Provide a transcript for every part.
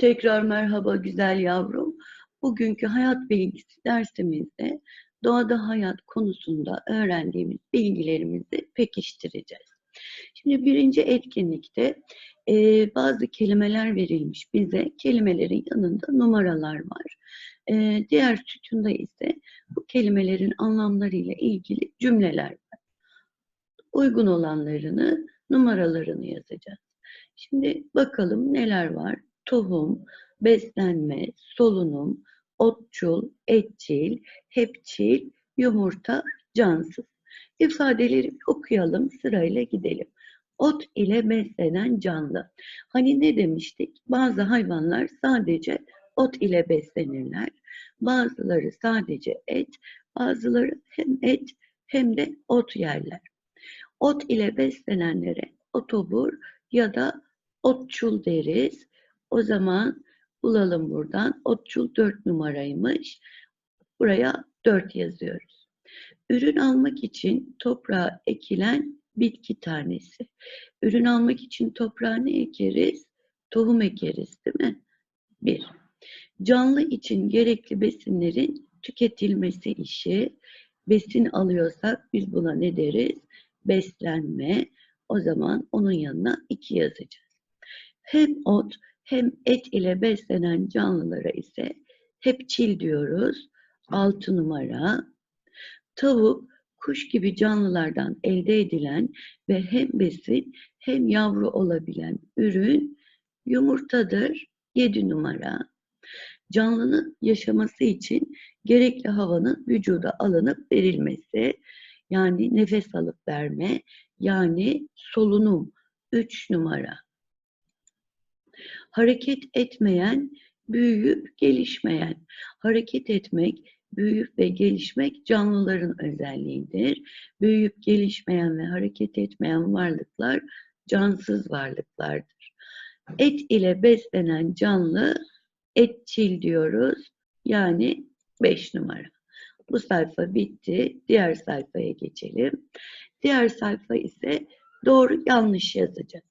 Tekrar merhaba güzel yavrum. Bugünkü hayat bilgisi dersimizde doğada hayat konusunda öğrendiğimiz bilgilerimizi pekiştireceğiz. Şimdi birinci etkinlikte e, bazı kelimeler verilmiş bize. Kelimelerin yanında numaralar var. E, diğer sütunda ise bu kelimelerin anlamlarıyla ilgili cümleler var. Uygun olanlarını, numaralarını yazacağız. Şimdi bakalım neler var tohum, beslenme, solunum, otçul, etçil, hepçil, yumurta, cansız. İfadeleri okuyalım, sırayla gidelim. Ot ile beslenen canlı. Hani ne demiştik? Bazı hayvanlar sadece ot ile beslenirler. Bazıları sadece et, bazıları hem et hem de ot yerler. Ot ile beslenenlere otobur ya da otçul deriz. O zaman bulalım buradan. Otçul 4 numaraymış. Buraya 4 yazıyoruz. Ürün almak için toprağa ekilen bitki tanesi. Ürün almak için toprağa ne ekeriz? Tohum ekeriz değil mi? 1. Canlı için gerekli besinlerin tüketilmesi işi. Besin alıyorsak biz buna ne deriz? Beslenme. O zaman onun yanına 2 yazacağız. Hem ot hem et ile beslenen canlılara ise hepçil diyoruz. 6 numara. Tavuk, kuş gibi canlılardan elde edilen ve hem besin hem yavru olabilen ürün yumurtadır. 7 numara. Canlının yaşaması için gerekli havanın vücuda alınıp verilmesi, yani nefes alıp verme, yani solunum 3 numara hareket etmeyen, büyüyüp gelişmeyen. Hareket etmek, büyüyüp ve gelişmek canlıların özelliğidir. Büyüyüp gelişmeyen ve hareket etmeyen varlıklar cansız varlıklardır. Et ile beslenen canlı etçil diyoruz. Yani 5 numara. Bu sayfa bitti. Diğer sayfaya geçelim. Diğer sayfa ise doğru yanlış yazacağız.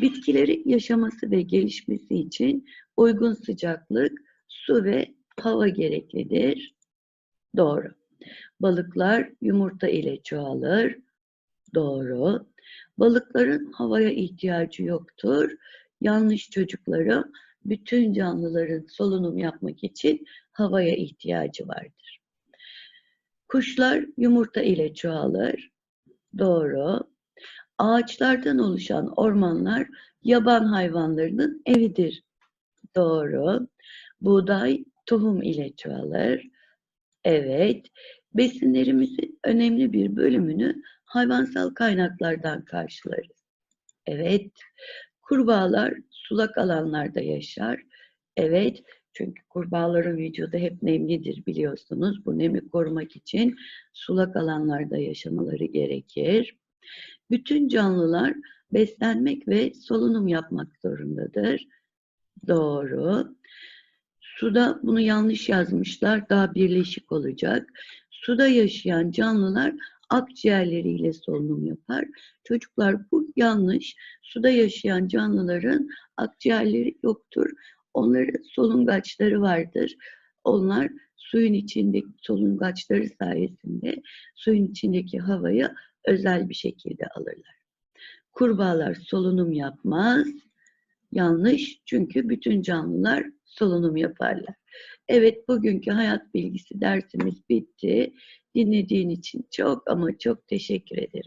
Bitkilerin yaşaması ve gelişmesi için uygun sıcaklık, su ve hava gereklidir. Doğru. Balıklar yumurta ile çoğalır. Doğru. Balıkların havaya ihtiyacı yoktur. Yanlış çocuklarım. Bütün canlıların solunum yapmak için havaya ihtiyacı vardır. Kuşlar yumurta ile çoğalır. Doğru. Ağaçlardan oluşan ormanlar yaban hayvanlarının evidir. Doğru. Buğday tohum ile çoğalır. Evet. Besinlerimizin önemli bir bölümünü hayvansal kaynaklardan karşılarız. Evet. Kurbağalar sulak alanlarda yaşar. Evet. Çünkü kurbağaların vücudu hep nemlidir biliyorsunuz. Bu nemi korumak için sulak alanlarda yaşamaları gerekir. Bütün canlılar beslenmek ve solunum yapmak zorundadır. Doğru. Suda bunu yanlış yazmışlar. Daha birleşik olacak. Suda yaşayan canlılar akciğerleriyle solunum yapar. Çocuklar bu yanlış. Suda yaşayan canlıların akciğerleri yoktur. Onların solungaçları vardır. Onlar suyun içindeki solungaçları sayesinde suyun içindeki havayı özel bir şekilde alırlar. Kurbağalar solunum yapmaz. Yanlış çünkü bütün canlılar solunum yaparlar. Evet bugünkü hayat bilgisi dersimiz bitti. Dinlediğin için çok ama çok teşekkür ederim.